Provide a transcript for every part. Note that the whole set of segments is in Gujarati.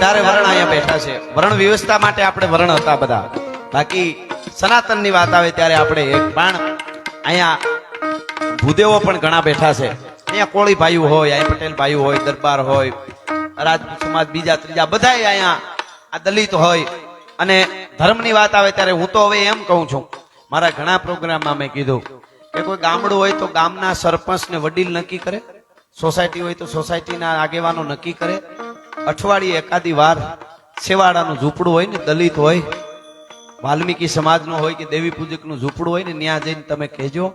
અઢારે વર્ણ અહીંયા બેઠા છે. વર્ણ વ્યવસ્થા માટે આપણે વર્ણ હતા બધા. બાકી સનાતનની વાત આવે ત્યારે આપણે એક પણ અહીંયા ભૂદેવો પણ ઘણા બેઠા છે. અહીંયા કોળી ભાઈઓ હોય, અહીંયા પટેલ ભાઈઓ હોય, દરબાર હોય, રાજપૂત સમાજ, બીજા, ત્રીજા બધા અહીંયા આ દલિત હોય. અને ધર્મની વાત આવે ત્યારે હું તો હવે એમ કહું છું. મારા ઘણા પ્રોગ્રામમાં મેં કીધું કે કોઈ ગામડું હોય તો ગામના સરપંચ ને વડીલ નક્કી કરે. સોસાયટી હોય તો સોસાયટીના આગેવાનો નક્કી કરે. અઠવાડિયે એકાદી વાર છેવાડાનું ઝૂંપડું હોય ને, દલિત હોય, વાલ્મીકી સમાજનું હોય કે દેવી પૂજકનું ઝૂંપડું હોય ને, ત્યાં જઈને તમે કહેજો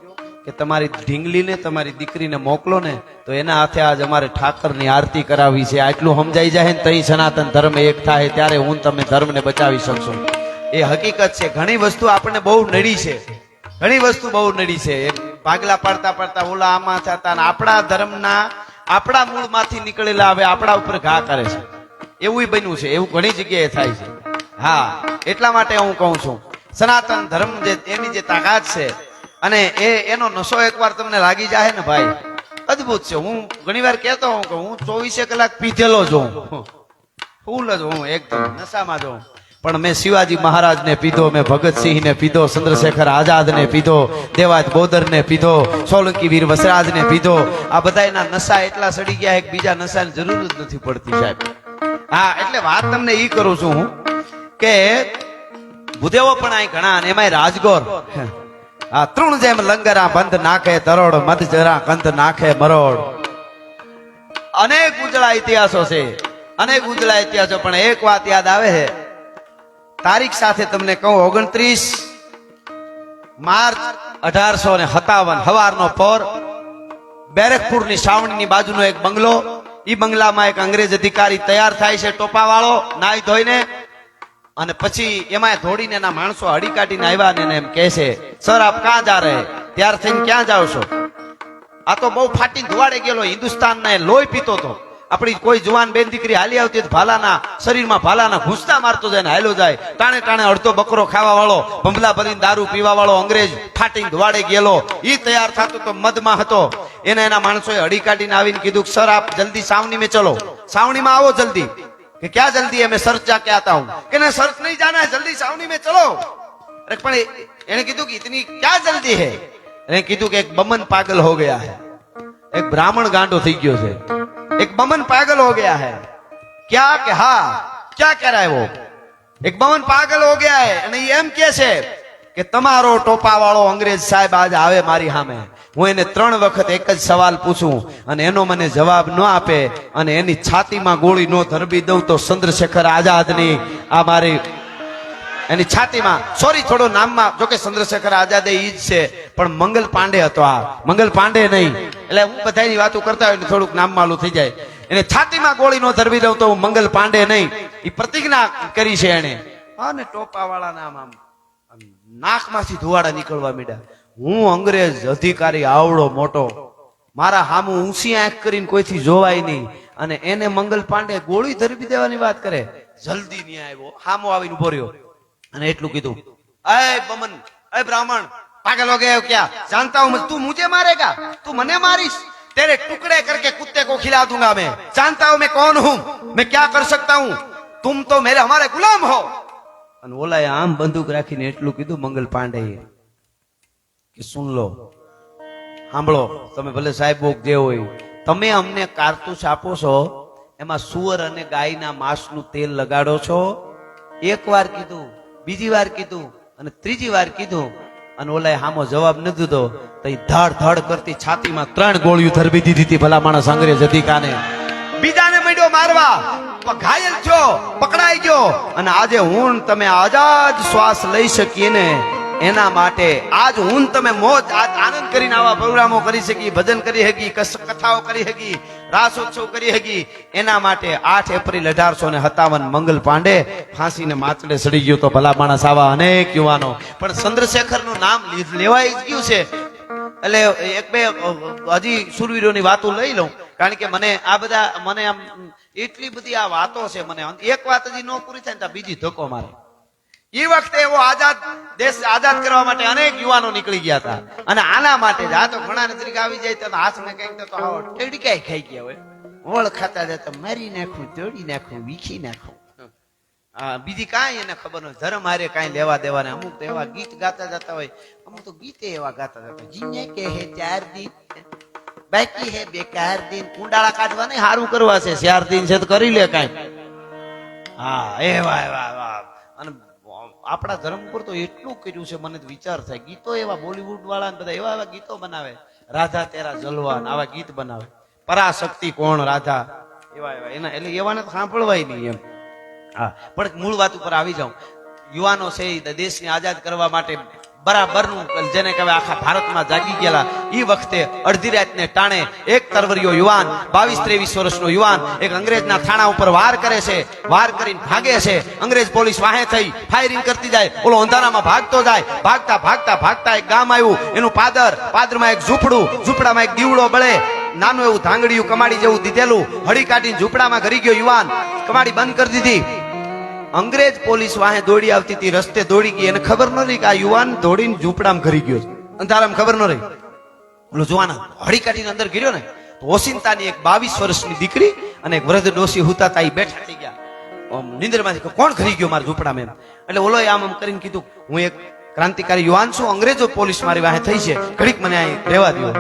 કે તમારી ઢીંગલીને, તમારી દીકરીને મોકલો ને, તો એના હાથે આજ અમારે ઠાકરની આરતી કરાવી છે. આટલું સમજાઈ જાય ને, તઈ સનાતન ધર્મ એક થાય, ત્યારે હું તમે ધર્મને બચાવી શકશો. એ હકીકત છે. ઘણી વસ્તુ આપણને બહુ નડી છે. ઘણી વસ્તુ બહુ નડી છે. ભાગલા પડતા પાડતા ઓલા આમાં થતા આપણા ધર્મના આપણા મૂળમાંથી નીકળેલા હવે આપણા ઉપર ઘા કરે છે. એવું બન્યું છે, એવું ઘણી જગ્યાએ થાય છે. હા, એટલા માટે હું કહું છું. સનાતન ધર્મ જે, એની જે તાકાત છે, અને એ, એનો નશો એકવાર તમને લાગી જાય ને ભાઈ, અદ્ભુત છે. હું ઘણીવાર કહેતો હું કે હું ચોવીસે કલાક પીધેલો જોઉં ફૂલ જ હું એકદમ નશામાં જોઉં પણ મેં શિવાજી મહારાજને પીધો, મેં ભગતસિંહને પીધો, ચંદ્રશેખર આઝાદને પીધો દેવાજ બોદરને પીધો, સોલંકી વીર વસરાજને પીધો. આ બધાયના નશા એટલા સડી ગયા એક બીજા નશાની જરૂર જ નથી પડતી સાહેબ. હા, એટલે વાત તમને એ કરું છું હું કે ભૂદેવો પણ અહીં ઘણા અને એમાંય રાજગોર. આ તૃણ જેમ લંગરા બંધ નાખે તરોડ, મધ જરા કંધ નાખે મરોડ. અનેક ઉજળા ઇતિહાસો છે, અનેક ઉજળા ઇતિહાસો, પણ એક વાત યાદ આવે છે તારીખ સાથે તમને કહું, ઓગણત્રીસ માર્ચ અઢારસો ને સત્તાવન, હવારનો પોર. બેરકપુરની સાવણીની બાજુનો એક બંગલો. ઈ બંગલામાં એક અંગ્રેજ અધિકારી તૈયાર થાય છે ટોપાવાળો, નાઈ ધોઈને. અને પછી એમાં ધોડીને એના માણસો હડી કાઢીને આવ્યા ને એમ કહે છે, સર, આપ ક્યાં જા રહે? ત્યાર થઈને ક્યાં જાવ છો? આ તો બહુ ફાટીને ધોવાડે ગયેલો હિન્દુસ્તાન ને લોહી પીતો તો. આપણી કોઈ જુવાન બેન દીકરી હાલી આવતી ભાલાના શરીરમાં ભાલાના ઘૂંસતા મારતો જાય ને હાલો જાય. ટાણે ટાણે અડધો બકરો ખાવા વાળો ભંભલા ભરીને દારૂ પીવા વાળો અંગ્રેજ ફાટીને ધોવાડે ગયેલો એ તૈયાર થતો તો મદમાં હતો. એને એના માણસોએ હડી કાઢીને આવીને કીધું સર, આપ જલ્દી સાવણી મેં ચલો. સાવણીમાં આવો જલ્દી. કે ક્યાં જલ્દી? અમે સર્ચ જા ક્યાં આતા હું. કે ના સર્ચ નહીં જાના જલ્દી સાવણી મેં ચલો. અરે, પણ એને કીધું કે ઇતની ક્યાં જલ્દી હે? એને કીધું કે એક બમન પાગલ હો ગયા હે. એક બ્રાહ્મણ ગાંડો થઈ ગયો છે. એક બમન પાગલ हो गया है क्या કે હા क्या कह रहा है वो એક બમન પાગલ हो गया है અને ઈ એમ કે છે કે તમારો ટોપા વાળો અંગ્રેજ સાહેબ આજ આવે મારી સામે હું એને ત્રણ વખત એક જ સવાલ પૂછું અને એનો મને જવાબ ન આપે અને એની છાતીમાં ગોળી નો ધરબી દઉં તો ચંદ્રશેખર આઝાદની આ મારી એની છાતીમાં સોરી થોડો નામમાં, જોકે ચંદ્રશેખર આઝાદે ઈ જ છે, પણ મંગલ પાંડે હતો આ. મંગલ પાંડે નહીં. એટલે હું બધાની વાતો કરતા હોય થોડુંક નામ માલું થઈ જાય. એને છાતીમાં ગોળી નો ધરવી દઉં તો હું મંગલ પાંડે નહીં. એ પ્રતિજ્ઞા કરી છે એને અને ટોપા વાળા નામ આમ નાકમાંથી ધુવાડા નીકળવા માંડ્યા. હું અંગ્રેજ અધિકારી, આવડો, મોટો. મારા હામું ઊંચી આંખ કરીને કોઈથી જોવાય નહીં. અને એને મંગલ પાંડે ગોળી ધરવી દેવાની વાત કરે. જલ્દી નહીં આવ્યો. હામો આવીને ઊભો અને એટલું કીધું. અય બમન, અય બ્રાહ્મણ, પાગલ हो गए क्या जानता हूं तू मुझे मारेगा તું મને मारिस તેરે ટુકડે करके कुत्ते को खिला दूंगा मैं जानता हूं मैं કોણ હું? મેં क्या કર सकता હું? तुम તો મેરે हमारे ગુલામ હો. અને ઓલાએ આમ બંદૂક રાખીને એટલું કીધું, મંગલ પાંડે કે સુન લો, સાંભળો, તમે ભલે સાહેબ બોક જે હોય, તમે અમને કારતૂસ આપો છો, એમાં સુવર અને ગાયના માંસનું તેલ લગાડો છો? એકવાર કીધું બીજી વાર કીધું અને ત્રીજી વાર કીધું અને ઓલાએ હામો જવાબ ન દીધો તો ઈ ધડ ધડ કરતી છાતીમાં ત્રણ ગોળીઓ ધરબી દીધી હતી ભલા માણસ અંગ્રેજ અધિકાને બીજાને મળ્યો મારવા. ઘાયલ થયો, પકડાઈ ગયો. અને આજે હું તમે આઝાદ શ્વાસ લઈ શકીએ ને એના માટે આજ હું તમે મોજ આનંદ કરીને આવા પ્રોગ્રામો કરી શકી ભજન કરી શકી કથાઓ કરી શકી રાસોત્સવ કરી શકી એના માટે આઠ એપ્રિલ અઢારસો ને સત્તાવન મંગલ પાંડે ફાંસીને માથડે સડી ગયો તો ભલા માણસ આવા અનેક યુવાનો. પણ ચંદ્રશેખરનું નામ લેવાય જ ગયું છે. એટલે એક બે હજી સુરવીરોની વાતો લઈ લઉં. કારણ કે મને આ બધા, મને આમ એટલી બધી આ વાતો છે, મને એક વાત હજી ન પૂરી થાય ને બીજી ધક્કો મારે. એ વખતે એવો આઝાદ દેશ આઝાદ કરવા માટે અનેક યુવાનો નીકળી ગયા હતા. અને આના માટે જ, આ તો ઘણા નજરીક આવી જાય તો હાથ ને કંઈક તો આવો ટેડકાઈ ખાઈ ગયા હોય. વળ ખાતા જતા મારી નાખું, તોડી નાખું, વીખી નાખું. બીજી કાંઈ એને ખબર નથી ધર્મ હારે કાંઈ લેવા દેવા ને અમુક તો એવા ગીત ગાતા જતા હોય. અમુક તો ગીતે એવા ગાતા જતા જીને કે હે ચાર દિન, બાકી હે બેકાર દિન. કુંડાળા કાઢવા નહીં સારું કરવા છે. ચાર દિન છે તો કરી લે કાંઈ. હા એવા એવા એવા અને આપણા ધર્મપુર તો એટલું કર્યું છે, મને વિચાર થાય. ગીતો એવા બોલીવુડ વાળા બધા એવા એવા ગીતો બનાવે. રાધા તેરા જલવાન, આવા ગીત બનાવે. પરાશક્તિ કોણ રાધા? એવા એવા. એના એટલે એવાને તો સાંભળવાય નહીં એમ. હા. પણ મૂળ વાત ઉપર આવી જાઉં. યુવાનો છે દેશને આઝાદ કરવા માટે બરાબરનું જેને કહેવાય આખા ભારતમાં જાગી ગયેલા. એ વખતે અડધી રાતને ટાણે એક તરવરિયો યુવાન, બાવીસ ત્રેવીસ વર્ષનો યુવાન, એક અંગ્રેજના થાણા ઉપર વાર કરે છે. વાર કરીને ભાગે છે. અંગ્રેજ પોલીસ વાહે થઈ ફાયરિંગ કરતી જાય. ઓલો અંધારામાં ભાગતો જાય. ભાગતા ભાગતા ભાગતા એક ગામ આવ્યું. એનું પાદર, પાદરમાં એક ઝૂંપડું, ઝૂંપડામાં એક દીવડો બળે. નાનું એવું ધાંગડિયું કમાડી જેવું દીધેલું. હળી કાઢીને ઝૂંપડામાં ઘરી ગયો યુવાન. કમાડી બંધ કરી દીધી. અંગ્રેજ પોલીસ વાહે દોડી આવતી હતી, રસ્તે દોડી ગઈ એને ખબર ન રહી કે આ યુવાન દોડીને ઝૂંપડામાં ઘરી ગયો છે. અંધારામાં ખબર ન રહી. ઓલો જુવાન હળી કાઢીને અંદર ગીર્યો ને ઓસિંતાની એક બાવીસ વર્ષની દીકરી અને એક વૃદ્ધ ડોસી હુતા તા બેઠા થઈ ગયા. નિંદ્રમાંથી કોણ ઘરી ગયો મારા ઝૂંપડામાં એમ? એટલે ઓલો આમ આમ કરીને કીધું, હું એક ક્રાંતિકારી યુવાન છું, અંગ્રેજો પોલીસ મારી વાહે થઈ છે. ઘડીક મને અહીં રહેવા દો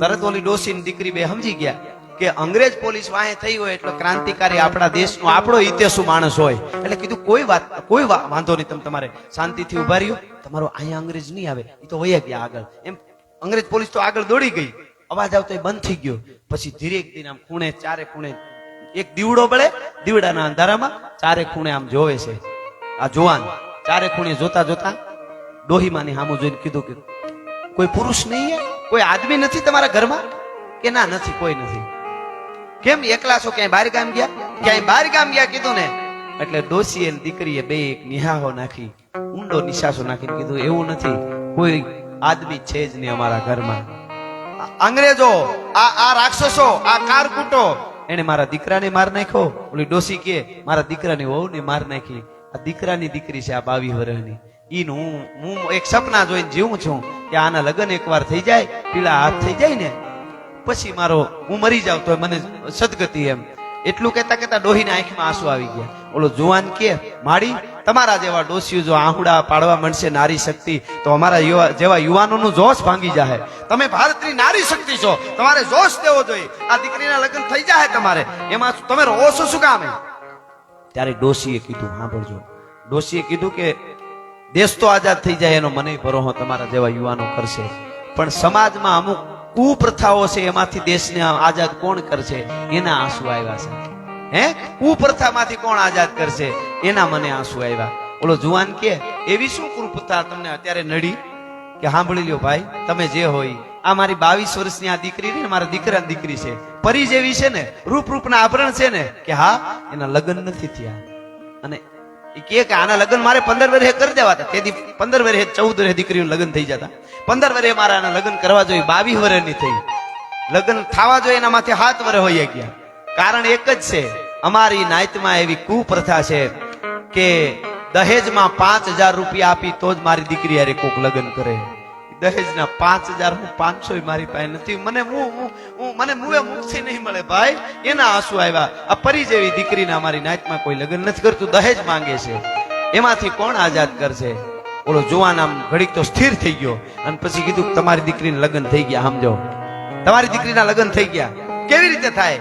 તરત ઓલી ડોસીની દીકરી બે સમજી ગયા. કે અંગ્રેજ પોલીસ વાહે થઈ હોય એટલે ક્રાંતિકારી આપણા દેશનો આપણો ઇતિહાસુ માણસ હોય. એટલે કીધું, કોઈ વાત, કોઈ વાંધો નહીં તમે તમારે શાંતિથી ઊભા રહ્યો. તમારો અહીંયા અંગ્રેજ નહીં આવે એ તો વયા ગયા આગળ. એમ અંગ્રેજ પોલીસ તો આગળ દોડી ગઈ. અવાજ આવતો એ બંધ થઈ ગયો. પછી ધીરે ધીરે આમ ખૂણે, ચારે ખૂણે, એક દીવડો બળે, દીવડાના અંધારામાં ચારે ખૂણે આમ જોવે છે. આ જુવાન ચારે ખૂણે જોતા જોતા ડોહીમાની સામું જોઈને કીધું કે, કોઈ પુરુષ નહીં કોઈ આદમી નથી તમારા ઘરમાં? કે, ના, નથી, કોઈ નથી. કેમ એકલા છો? ક્યાંય બહાર ગામ ગયા? ક્યાંય બહાર ગામ ગયા કીધું ને? એટલે ડોશીએ ને દીકરીએ બે એક નિહાહો નાખી, ઊંડો નિશાસો નાખીને કીધું, એવું નથી, કોઈ આદમી છે જ નહીં અમારા ઘરમાં. અંગ્રેજો, આ આ રાક્ષસો, આ કારકૂટો. એને મારા દીકરાને માર નાખ્યો? ઓલી ડોસી કે મારા દીકરાની વહુને માર નાખી. આ દીકરાની દીકરી છે આ બાવી વર્ષની ઈન હું હું એક સપના જોઈને જીવું છું કે આના લગ્ન એકવાર થઈ જાય પીલા હાથ થઈ જાય ને પછી મારો, હું મરી જાઉં તો મને સદગતિ એમ. એટલું કહેતા કહેતા ડોહીને આંખમાં આંસુ આવી ગયા. ઓલો, જુવાન કે? માડી, તમારા જેવા ડોસીઓ જો આહુડા પાડવા મળશે નારી શક્તિ, તો અમારા જેવા યુવાનોનું જોશ ભાંગી જાય તમે ભારતની નારી શક્તિ છો. તમારે જોશ દેવો જોઈએ. આ દીકરીના લગ્ન થઈ જાય તમારે. એમાં તમે રહો છો શું કામ? ત્યારે ડોસીએ કીધું, સાંભળજો. ડોસીએ કીધું કે, દેશ તો આઝાદ થઈ જાય એનો મને ભરોહો તમારા જેવા યુવાનો કરશે. પણ સમાજમાં અમુક કુપ્રથાઓ છે, એમાંથી દેશને આઝાદ કોણ કરશે? એના આંસુ આવ્યા છે. હે? કુપ્રથામાંથી કોણ આઝાદ કરશે? એના મને આંસુ આવ્યા. ઓલો જુવાન કે, એવી શું કુપ્રથા તમને અત્યારે નડી? કે સાંભળી લ્યો ભાઈ, તમે જે હોય, આ મારી બાવીસ વર્ષની આ દીકરી ને મારા દીકરાની દીકરી છે. પરી જેવી છે ને રૂપ રૂપના આભરણ છે ને, કે હા, એના લગ્ન નથી થયા. અને એ કે આના લગ્ન મારે પંદર વર્ષે કરી દેવા હતા તેથી પંદર વર્ષે ચૌદ વર્ષે દીકરીનું લગ્ન થઈ જતા. પંદર વર્ષે મારા આના લગ્ન કરવા જોઈએ. બાવીસ વર્ષની થઈ. લગ્ન થવા જોઈએ એના માથે હાથ વર્ષ હોઈ ગયા. કારણ એક જ છે, અમારી નાયતમાં એવી કુપ્રથા છે કે દહેજમાં પાંચ હજાર રૂપિયા આપી તો જ મારી દીકરી હારે કોક લગ્ન કરે. દહેજના પાંચ હજાર હું પાંચસો મારી પાસે નથી. મને હું હું- મને મુવે મુખથી નહીં મળે ભાઈ. એના આંસુ આવ્યા. આ પરી જેવી દીકરીને અમારી નાતમાં કોઈ લગ્ન નથી કરતું. દહેજ માંગે છે. એમાંથી કોણ આઝાદ કરશે? ઓલો જોવાન આમ ઘડીક તો સ્થિર થઈ ગયો. અને પછી કીધું તમારી દીકરીને લગ્ન થઈ ગયા, સમજો. તમારી દીકરીના લગ્ન થઈ ગયા. કેવી રીતે થાય?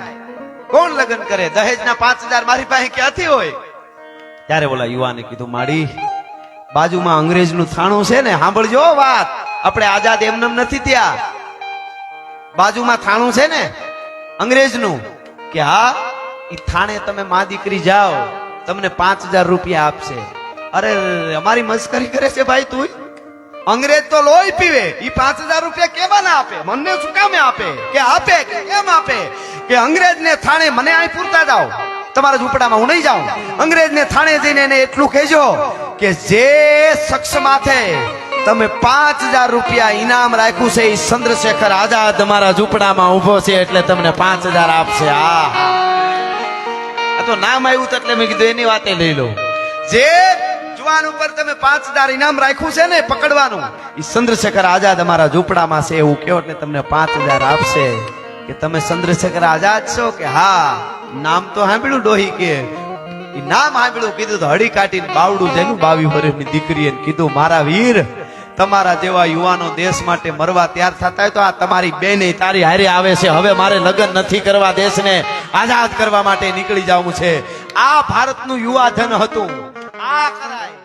કોણ લગ્ન કરે? દહેજના પાંચ હજાર મારી પાસે ક્યાંથી હોય? ત્યારે ઓલા યુવાને કીધું, માડી, બાજુમાં અંગ્રેજનું થાણું છે ને, સાંભળજો વાત. આપણે આઝાદ એમનેમ નથી ત્યાં બાજુમાં થાણું છે ને, અંગ્રેજનું, કે હા એ થાણે તમે મા દીકરી જાઓ, તમને પાંચ હજાર રૂપિયા આપશે. અરે, અમારી મસ્કરી કરે છે ભાઈ તું અંગ્રેજ તો લોહી પીવે એ પાંચ હજાર રૂપિયા કેવા ના આપે? મને શું કામે આપે? કે આપે, કે કેમ આપે? કે અંગ્રેજ ને થાણે મને અહીં પૂરતા જાઓ તમારા ઝૂંપડામાં હું નહીં જાઉં. અંગ્રેજ ને થાણે જઈને એને એટલું કહેજો કે જે શખ્સ માથે તમે પાંચ હજાર રૂપિયા ઇનામ રાખ્યું છે એ ચંદ્રશેખર આઝાદ તમારા ઝૂંપડામાં ઊભો છે એટલે તમને પાંચ હજાર આપશે. આ આ તો નામ આવ્યું તો એટલે મેં કીધું એની વાતે લઈ લો જે જુવાન ઉપર તમે પાંચ હજાર ઇનામ રાખ્યું છે ને, પકડવાનું એ ચંદ્રશેખર આઝાદ અમારા ઝૂંપડામાં છે એવું કહો એટલે તમને પાંચ હજાર આપશે. કે તમે ચંદ્રશેખર આઝાદ છો કે હા? નામ તો સાંભળ્યું ડોહી કે. નામ સાંભળ્યું, કીધું તો હળી કાઢીને બાવડું જેનું બાવી વર્ષની દીકરીએ કીધું, મારા વીર તમારા જેવા યુવાનો દેશ માટે મરવા તૈયાર થતા હોય તો આ તમારી બેન તારી હારે આવે છે. હવે મારે લગ્ન નથી કરવા દેશને આઝાદ કરવા માટે નીકળી જવું છે. આ ભારતનું યુવાધન હતું. આ કરાય.